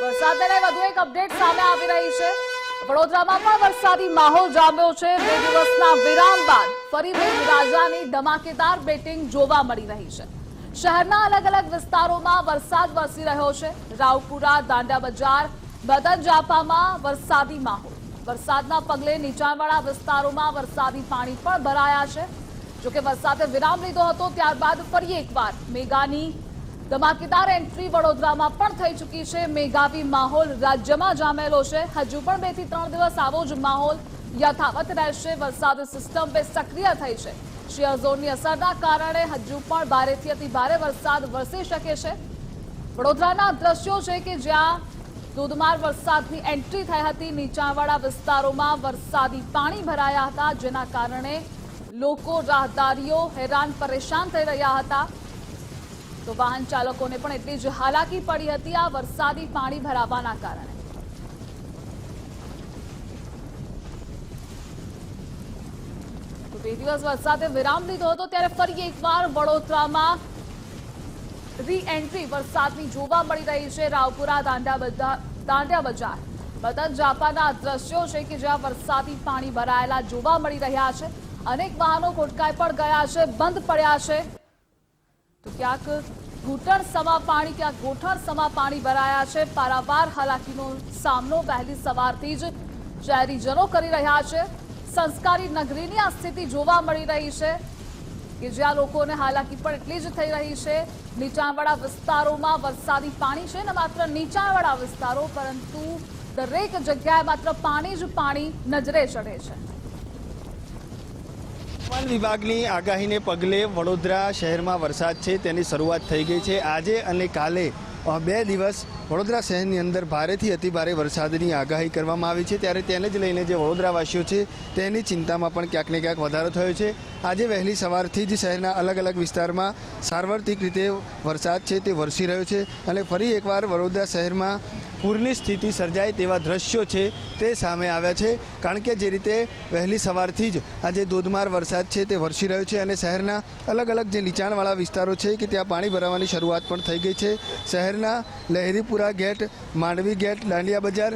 વરસાદને વધુ એક અપડેટ સામે આવી રહી છે. વડોદરામાં પણ વરસાદી માહોલ જામ્યો છે. બે દિવસના વિરામ બાદ ફરી મેઘરાજાની ધમાકેદાર બેટિંગ જોવા મળી રહી છે. શહેરના અલગ અલગ વિસ્તારોમાં વરસાદ વરસી રહ્યો છે. રાવપુરા દાંડા બજાર બદન જાપામાં વરસાદી માહોલ. વરસાદના પગલે નીચાણવાળા વિસ્તારોમાં વરસાદી પાણી પણ ભરાયા છે. જોકે વરસાદે વિરામ લીધો હતો, ત્યારબાદ ફરી એકવાર મેગાની ધમાકેદાર એન્ટ્રી વડોદરામાં પણ થઈ ચૂકી છે. મેઘાવી માહોલ રાજ્યમાં જામેલો છે. હજુ પણ બેથી ત્રણ દિવસ આવો જ માહોલ યથાવત રહેશે. વરસાદ સિસ્ટમ બે સક્રિય થઈ છે. શિયર ઝોનની અસરના કારણે હજુ પણ ભારેથી અતિ ભારે વરસાદ વરસી શકે છે. વડોદરાના દ્રશ્યો છે કે જ્યાં ધોધમાર વરસાદની એન્ટ્રી થઈ હતી. નીચાણવાળા વિસ્તારોમાં વરસાદી પાણી ભરાયા હતા, જેના કારણે લોકો રાહદારીઓ હેરાન પરેશાન થઈ રહ્યા હતા. તો વાહન ચાલકોને પણ એટલી જ હાલાકી પડી હતી આ વરસાદી પાણી ભરાવાના કારણે. બે દિવસ વરસાદે વિરામ લીધો હતો, ત્યારે ફરી એકવાર વડોદરામાં રી એન્ટ્રી વરસાદની જોવા મળી રહી છે. રાવપુરા દાંડા દાંડિયા બજાર. બદન જાપાના દ્રશ્યો છે કે જ્યાં વરસાદી પાણી ભરાયેલા જોવા મળી રહ્યા છે. અનેક વાહનો ખોટકાઈ પણ ગયા છે, બંધ પડ્યા છે. તો ક્યાંક ઘૂંટણ સમા પાણી, ક્યાંક ગોઠણ સમા પાણી ભરાયા છે. પારાવાર હાલાકીનો સામનો વહેલી સવારથી જ શહેરીજનો કરી રહ્યા છે. સંસ્કારી નગરીની આ સ્થિતિ જોવા મળી રહી છે કે જ્યાં લોકોને હાલાકી પણ એટલી જ થઈ રહી છે. નીચાણવાળા વિસ્તારોમાં વરસાદી પાણી છે ને માત્ર નીચાણવાળા વિસ્તારો, પરંતુ દરેક જગ્યાએ માત્ર પાણી જ પાણી નજરે ચડે છે. હવામાન વિભાગની આગાહીને પગલે વડોદરા શહેરમાં વરસાદ છે, તેની શરૂઆત થઈ ગઈ છે. આજે અને કાલે બે દિવસ વડોદરા શહેરની અંદર ભારેથી અતિભારે વરસાદની આગાહી કરવામાં આવી છે. ત્યારે તેને જ લઈને જે વડોદરાવાસીઓ છે, તેની ચિંતામાં પણ ક્યાંક ને ક્યાંક વધારો થયો છે. આજે વહેલી સવારથી જ શહેરના અલગ અલગ વિસ્તારમાં સાર્વત્રિક રીતે વરસાદ છે તે વરસી રહ્યો છે અને ફરી એકવાર વડોદરા શહેરમાં પૂરની સ્થિતિ સર્જાય તેવા દ્રશ્યો છે તે સામે આવ્યા છે. કારણ કે જે રીતે વહેલી સવારથી જ આજે ધોધમાર વરસાદ છે તે વરસી રહ્યો છે અને શહેરના અલગ અલગ જે નીચાણવાળા વિસ્તારો છે કે ત્યાં પાણી ભરાવાની શરૂઆત પણ થઈ ગઈ છે. શહેરના લહેરીપુરા ગેટ, માંડવી ગેટ, દાંડિયા બજાર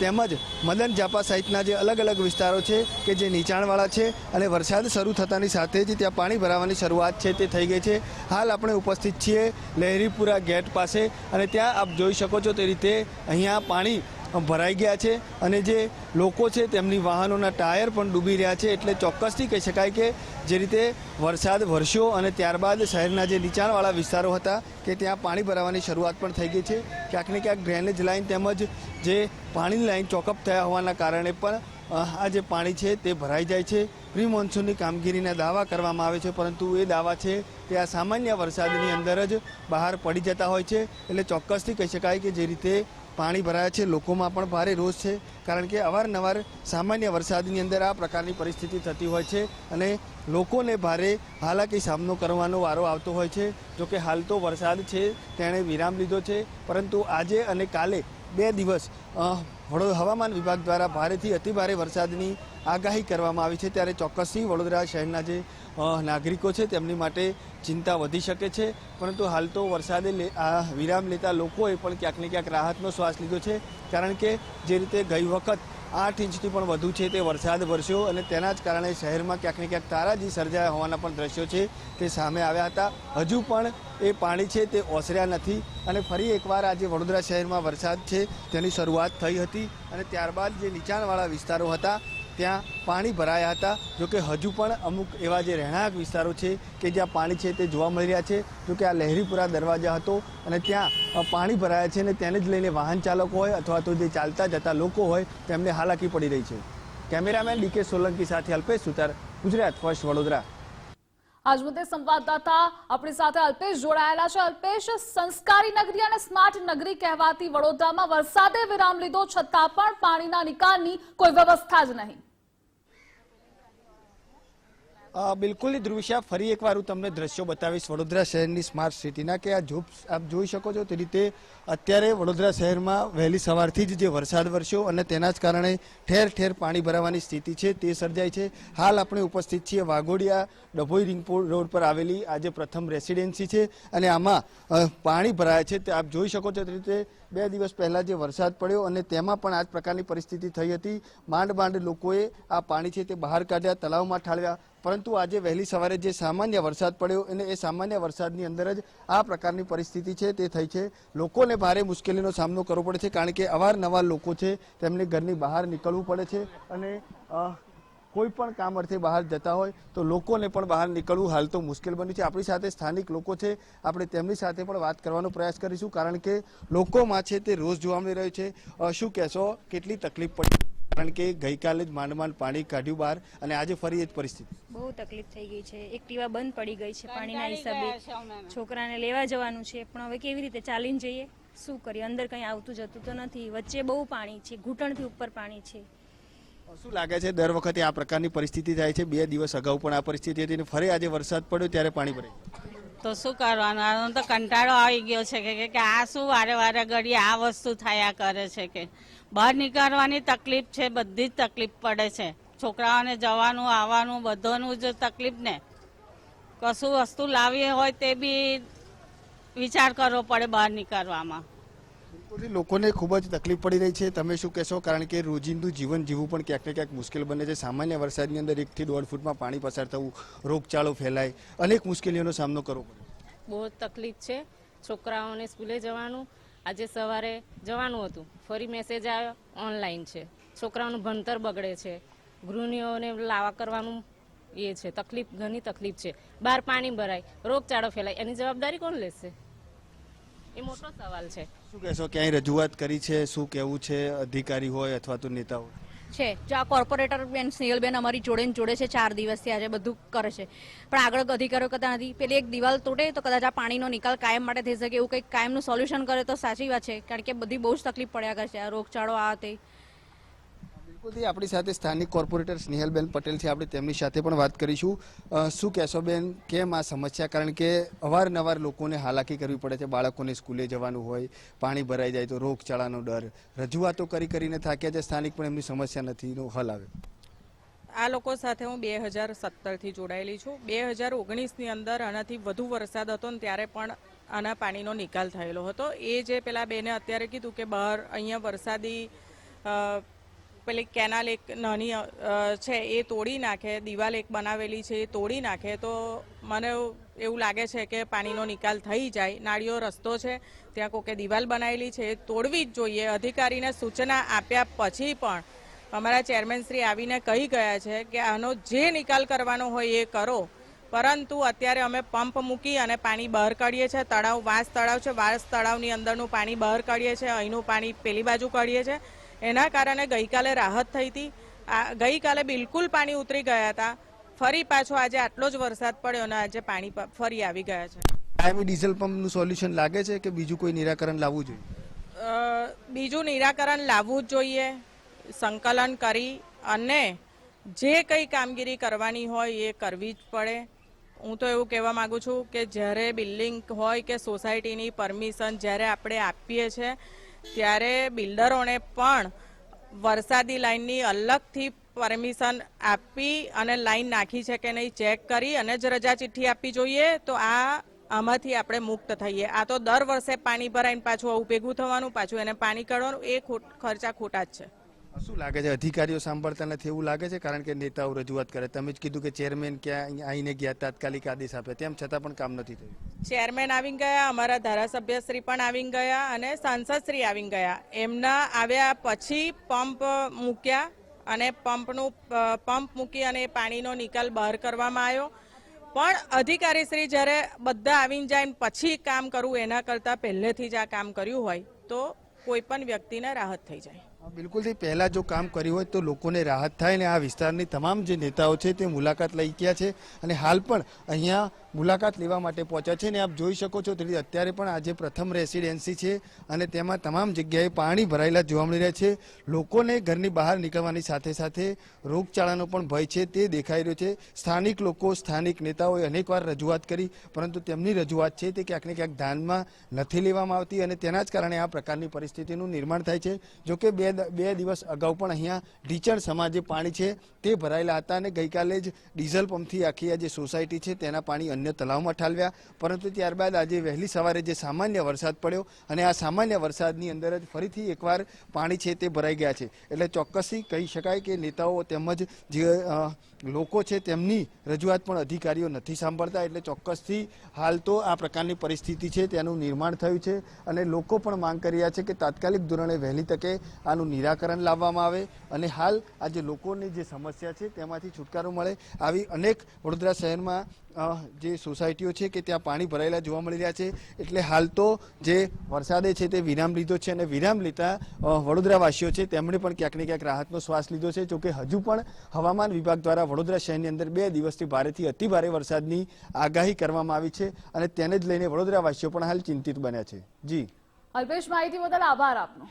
તેમજ મદન જાપા સહિતના જે અલગ અલગ વિસ્તારો છે કે જે નીચાણવાળા છે અને વરસાદ શરૂ થતાની સાથે જ ત્યાં પાણી ભરાવાની શરૂઆત છે તે થઈ ગઈ છે. હાલ આપણે ઉપસ્થિત છીએ લહેરીપુરા ગેટ પાસે અને ત્યાં આપ જોઈ શકો છો તે રીતે અહીંયા પાણી ભરાઈ ગયા છે અને જે લોકો છે તેમની વાહનોના ટાયર પણ ડૂબી રહ્યા છે એટલે ચોક્કસથી કહી શકાય કે જે રીતે વરસાદ વરસ્યો અને ત્યારબાદ શહેરના જે નીચાણવાળા વિસ્તારો હતા કે ત્યાં પાણી ભરાવાની શરૂઆત પણ થઈ ગઈ છે. ક્યાંક ને ક્યાંક ડ્રેનેજ લાઇન તેમજ જે પાણીની લાઇન ચોકઅપ થયા હોવાના કારણે પણ આ જે પાણી છે તે ભરાઈ જાય છે. પ્રી મોન્સૂનની કામગીરીના દાવા કરવામાં આવે છે, પરંતુ એ દાવા છે તે આ સામાન્ય વરસાદની અંદર જ બહાર પડી જતા હોય છે. એટલે ચોક્કસથી કહી શકાય કે જે રીતે પાણી ભરાયા છે. લોકોમાં પણ ભારે રોષ છે. કારણ કે અવારનવાર સામાન્ય વરસાદની અંદર આ પ્રકારની પરિસ્થિતિ થતી હોય છે અને લોકોને ભારે હાલાકી સામનો કરવાનો વારો આવતો હોય છે. જોકે હાલ તો વરસાદ છે, તેણે વિરામ લીધો છે. પરંતુ આજે અને કાલે બે દિવસ હવામાન વિભાગ દ્વારા ભારેથી અતિભારે વરસાદની આગાહી કરવામાં આવી છે ત્યારે ચોક્કસથી વડોદરા શહેરના જે નાગરિકો છે તેમની માટે ચિંતા વધી શકે છે. પરંતુ હાલ તો વરસાદે આ વિરામ લેતા લોકોએ પણ ક્યાંક ને ક્યાંક રાહતનો શ્વાસ લીધો છે. કારણ કે જે રીતે ગઈ વખત આઠ ઇંચથી પણ વધુ છે તે વરસાદ વરસ્યો અને તેના જ કારણે શહેરમાં ક્યાંક ને ક્યાંક તારાજી સર્જાયા હોવાના પણ દ્રશ્યો છે તે સામે આવ્યા હતા. હજુ પણ એ પાણી છે તે ઓસર્યા નથી અને ફરી એકવાર આજે વડોદરા શહેરમાં વરસાદ છે તેની શરૂઆત થઈ હતી અને ત્યારબાદ જે નીચાણવાળા વિસ્તારો હતા ત્યાં પાણી ભરાયા હતા. જોકે હજુ પણ અમુક એવા જે રહેણાંક વિસ્તારો છે કે જ્યાં પાણી છે તે જોવા મળી રહ્યા છે. જોકે આ લહેરીપુરા દરવાજા હતો અને ત્યાં પાણી ભરાયા છે અને તેને જ લઈને વાહન ચાલકો હોય અથવા તો જે ચાલતા જતા લોકો હોય તેમને હાલાકી પડી રહી છે. કેમેરામેન ડીકે સોલંકી સાથે અલ્પેશ સુતાર, ગુજરાત ફર્સ્ટ વડોદરા. આજ મુદ્દે સંવાદદાતા આપણી સાથે અલ્પેશ જોડાયેલા છે. અલ્પેશ, સંસ્કારી નગરી અને સ્માર્ટ નગરી કહેવાતી વડોદરામાં વરસાદે વિરામ લીધો છતાં પણ પાણીના નિકાલની કોઈ વ્યવસ્થા જ નહીં. બિલકુલ ધ્રુવિશા, ફરી એકવાર હું તમને દ્રશ્યો બતાવીશ વડોદરા શહેરની સ્માર્ટ સિટીના કે આ જોબ આપ જોઈ શકો છો તે રીતે અત્યારે વડોદરા શહેરમાં વહેલી સવારથી જ જે વરસાદ વરસ્યો અને તેના જ કારણે ઠેર ઠેર પાણી ભરાવાની સ્થિતિ છે, તે સર્જાઈ છે. હાલ આપણે ઉપસ્થિત છીએ વાઘોડિયા, ડભોઈ રિંગપુર રોડ પર આવેલી આજે પ્રથમ રેસિડેન્સી છે અને આમાં પાણી ભરાયા છે. તે આપ જોઈ શકો છો તે રીતે બે દિવસ પહેલા જે વરસાદ પડ્યો અને તેમાં પણ આ જ પ્રકારની પરિસ્થિતિ થઈ હતી. માંડ માંડ લોકોએ આ પાણી છે તે બહાર કાઢ્યા, તળાવમાં ઠાળ્યા પરંતુ આજે વહેલી સવારે જે સામાન્ય વરસાદ પડ્યો અને એ સામાન્ય વરસાદની અંદર જ આ પ્રકારની પરિસ્થિતિ છે તે થઈ છે. લોકોને ભારે મુશ્કેલીનો સામનો કરવો પડે છે કારણ કે અવારનવાર લોકો છે તેમને ઘરની બહાર નીકળવું પડે છે અને કોઈ પણ કામ અર્થે બહાર જતા હોય તો લોકોને પણ બહાર નીકળવું હાલ તો મુશ્કેલ બન્યું છે. આપણી સાથે સ્થાનિક લોકો છે. આપણે તેમની સાથે પણ વાત કરવાનો પ્રયાસ કરીશું કારણ કે લોકોમાં છે તે રોજ જોવા મળી રહ્યો છે. શું કહેશો? કેટલી તકલીફ પડી? કારણ કે ગઈકાલે જ માંડ માંડ પાણી કાઢ્યું બહાર અને આજે ફરી એ જ પરિસ્થિતિ. બહુ તકલીફ થઈ ગઈ છે. એક્ટિવા બંધ પડી ગઈ છે પાણીના હિસાબે. છોકરાને લેવા જવાનું છે. પણ હવે કેવી રીતે ચાલીને જઈએ? શું કરીએ? અંદર કંઈ આવતું જતું તો નથી. વચ્ચે બહુ પાણી છે. ઘૂંટણથી ઉપર પાણી છે. શું લાગે છે દર વખતે આ પ્રકારની પરિસ્થિતિ થાય છે? બે દિવસ અગાઉ પણ આ પરિસ્થિતિ હતી અને ફરી આજે વરસાદ પડ્યો ત્યારે પાણી ભરાય તો શું કરવાનું? આનો તો કંટાળો આવી ગયો છે કે- આ શું વારે વારે ઘડીએ આ વસ્તુ થયા કરે છે કે? બહાર નીકળવાની તકલીફ છે, બધી જ તકલીફ પડે છે. છોકરાઓને જવાનું, આવવાનું, બધાનું જ તકલીફ ને. કશું વસ્તુ લાવી હોય તે બી વિચાર કરવો પડે બહાર નીકળવામાં. બિલકુલ લોકોને ખૂબ જ તકલીફ પડી રહી છે. તમે શું કહેશો? કારણ કે રોજિંદુ જીવન જીવવું પણ ક્યાંક ને ક્યાંક મુશ્કેલ બને છે. સામાન્ય વરસાદની અંદર એકથી દોઢ ફૂટમાં પાણી પસાર થવું, રોગચાળો ફેલાય, અનેક મુશ્કેલીઓનો સામનો કરવો પડે. બહુ તકલીફ છે છોકરાઓને સ્કૂલે જવાનું. આજે સવારે જવાનું હતું. ફરી મેસેજ આવ્યો, ઓનલાઈન છે. છોકરાઓનું ભણતર બગડે છે. ગૃહિણીઓને લાવા કરવાનું એ છે. તકલીફ, ઘણી તકલીફ છે. બહાર પાણી ભરાય, રોગચાળો ફેલાય. એની જવાબદારી કોણ લેશે? એ મોટો સવાલ છે. શું કહેશો? ક્યાંય રજૂઆત કરી છે? શું કહેવું છે? અધિકારી હોય અથવા તો નેતાઓ? છે. જો આ કોર્પોરેટર બેન સ્નેહલબેન અમારી જોડે જોડે છે, ચાર દિવસથી આજે બધું કરે છે. પણ આગળ અધિકારીઓ કરતા નથી. પેલી એક દિવાલ તૂટે તો કદાચ આ પાણીનો નિકાલ કાયમ માટે થઈ શકે. એવું કંઈક કાયમનું સોલ્યુશન કરે તો સાચી વાત છે. કારણ કે બધી બહુ જ તકલીફ પડ્યા કરશે. આ રોગચાળો આ તે. બિલકુલથી આપણી સાથે સ્થાનિક કોર્પોરેટર સ્નેહલબેન પટેલ છે. આપણે તેમની સાથે પણ વાત કરીશું. શું કહેશો બેન? કેમ આ સમસ્યા? કારણ કે અવારનવાર લોકોને હાલાકી કરવી પડે છે. બાળકોને સ્કૂલે જવાનું હોય, પાણી ભરાઈ જાય તો રોગચાળાનો ડર. રજૂઆતો કરી કરીને થાક્યા છે સ્થાનિક, પણ એમની સમસ્યા નથી. નો હલ આવે. આ લોકો સાથે હું બે હજાર સત્તરથી જોડાયેલી છું. બે હજાર ઓગણીસની અંદર આનાથી વધુ વરસાદ હતો ને ત્યારે પણ આના પાણીનો નિકાલ થયેલો હતો. એ જે પેલા બેને અત્યારે કીધું કે બહાર અહીંયા વરસાદી પેલી કેનાલ એક નાની છે, એ તોડી નાખે, દિવાલ એક બનાવેલી છે, એ તોડી નાખે, તો મને એવું લાગે છે કે પાણીનો નિકાલ થઈ જાય. નાળીઓ રસ્તો છે, ત્યાં કોકે દિવાલ બનાવેલી છે, એ તોડવી જ જોઈએ. અધિકારીને સૂચના આપ્યા પછી પણ અમારા ચેરમેન શ્રી આવીને કહી ગયા છે કે આનો જે નિકાલ કરવાનો હોય એ કરો. પરંતુ અત્યારે અમે પંપ મૂકી અને પાણી બહાર કાઢીએ છીએ. તળાવ, વાંસ તળાવ છે, વાંસ તળાવની અંદરનું પાણી બહાર કાઢીએ છીએ, અહીંનું પાણી પેલી બાજુ કાઢીએ છીએ. એના કારણે ગઈકાલે રાહત થઈ હતી. ગઈકાલે બિલકુલ પાણી ઉતરી ગયા હતા. ફરી પાછો આજે આટલો જ વરસાદ પડ્યો અને આજે પાણી ફરી આવી ગયા છે. કાયમી ડીઝલ પંપનું સોલ્યુશન લાગે છે કે બીજું કોઈ નિરાકરણ લાવવું જોઈએ? બીજું નિરાકરણ લાવવું જ જોઈએ સંકલન કરી અને જે કંઈ કામગીરી કરવાની હોય એ કરવી જ પડે. હું તો એવું કહેવા માગું છું કે જ્યારે બિલ્ડિંગ હોય કે સોસાયટીની પરમિશન જ્યારે આપણે આપીએ છીએ ત્યારે બિલ્ડરોને પણ વરસાદી લાઇનની અલગથી પરમિશન આપી અને લાઇન નાખી છે કે નહીં ચેક કરી અને જ રજા ચિઠ્ઠી આપવી જોઈએ, તો આ આમાંથી આપણે મુક્ત થઈએ. આ તો દર વર્ષે પાણી ભરાઈને પાછું આવું ભેગું થવાનું, પાછું એને પાણી કાઢવાનું, એ ખર્ચા ખોટા જ છે. શું લાગે છે? અધિકારીઓ સાંભળતા નથી એવું લાગે છે? કારણ કે નેતાઓ રજૂઆત કરે. તમે જ કીધું કે ચેરમેન ક્યાં આવીને ગયા, તાત્કાલિક આદેશ આપે. તેમ છતાં પણ કામ નથી થયું. ચેરમેન આવી ગયા, અમારા ધારાસભ્યશ્રી પણ આવી ગયા અને સાંસદશ્રી આવી ગયા. એમના આવ્યા પછી પંપ મૂક્યા અને પંપનું પંપ મૂકી અને પાણીનો નિકાલ બહાર કરવામાં આવ્યો. પણ અધિકારીશ્રી જ્યારે બધા આવીને જાય પછી કામ કરવું એના કરતાં પહેલેથી જ આ કામ કર્યું હોય, તો કોઈ પણ વ્યક્તિને રાહત થઈ જાય. બિલકુલથી પહેલા જો કામ કર્યું હોય તો લોકોને રાહત થાય ને આ વિસ્તારની તમામ જે નેતાઓ છે તે મુલાકાત લઈ ગયા છે. અને હાલ પણ અહીંયા મુલાકાત લેવા માટે પહોંચ્યા છે ને આપ જોઈ શકો છો તેથી અત્યારે પણ આજે પ્રથમ રેસિડેન્સી છે અને તેમાં તમામ જગ્યાએ પાણી ભરાયેલા જોવા મળી રહ્યા છે. લોકોને ઘરની બહાર નીકળવાની સાથે સાથે રોગચાળાનો પણ ભય છે તે દેખાઈ રહ્યો છે. સ્થાનિક લોકો, સ્થાનિક નેતાઓએ અનેકવાર રજૂઆત કરી, પરંતુ તેમની રજૂઆત છે તે ક્યાંક ને ક્યાંક ધ્યાનમાં નથી લેવામાં આવતી અને તેના જ કારણે આ પ્રકારની પરિસ્થિતિનું નિર્માણ થાય છે. જોકે બે બે દિવસ અગાઉ પણ અહીંયા ઢીચણ સમાજે પાણી છે તે ભરાયેલા હતા અને ગઈકાલે જ ડીઝલ પંપથી આખી આ જે સોસાયટી છે તેના પાણી અન્ય તલાવમાં ઠાલવ્યા. પરંતુ ત્યારબાદ આજે વહેલી સવારે જે સામાન્ય વરસાદ પડ્યો અને આ સામાન્ય વરસાદની અંદર જ ફરીથી એકવાર પાણી છે તે ભરાઈ ગયા છે. એટલે ચોક્કસથી કહી શકાય કે નેતાઓ તેમજ જે લોકો છે તેમની રજૂઆત પણ અધિકારીઓ નથી સાંભળતા, એટલે ચોક્કસથી હાલ તો આ પ્રકારની પરિસ્થિતિ છે, તેનું નિર્માણ થયું છે અને લોકો પણ માંગ કરી રહ્યા છે કે તાત્કાલિક ધોરણે વહેલી તકે આનું નિરાકરણ લાવવામાં આવે અને હાલ આ જે લોકોની જે સમસ્યા છે તેમાંથી છુટકારો મળે આવી અનેક વડોદરા શહેરમાં જે સોસાયટીઓ છે કે ત્યાં પાણી ભરાયેલા જોવા મળી રહ્યા છે. એટલે હાલ તો જે વરસાદે છે તે વિરામ લીધો છે અને વિરામ લેતા વડોદરાવાસીઓ છે તેમણે પણ ક્યાંક ને ક્યાંક રાહતનો શ્વાસ લીધો છે. જોકે હજુ પણ હવામાન વિભાગ દ્વારા વડોદરા શહેરની અંદર બે દિવસથી ભારેથી અતિ ભારે વરસાદની આગાહી કરવામાં આવી છે અને તેને જ લઈને વડોદરાવાસીઓ પણ હાલ ચિંતિત બન્યા છે. જી. અલ્પેશ, માહિતી બદલ આભાર આપનો.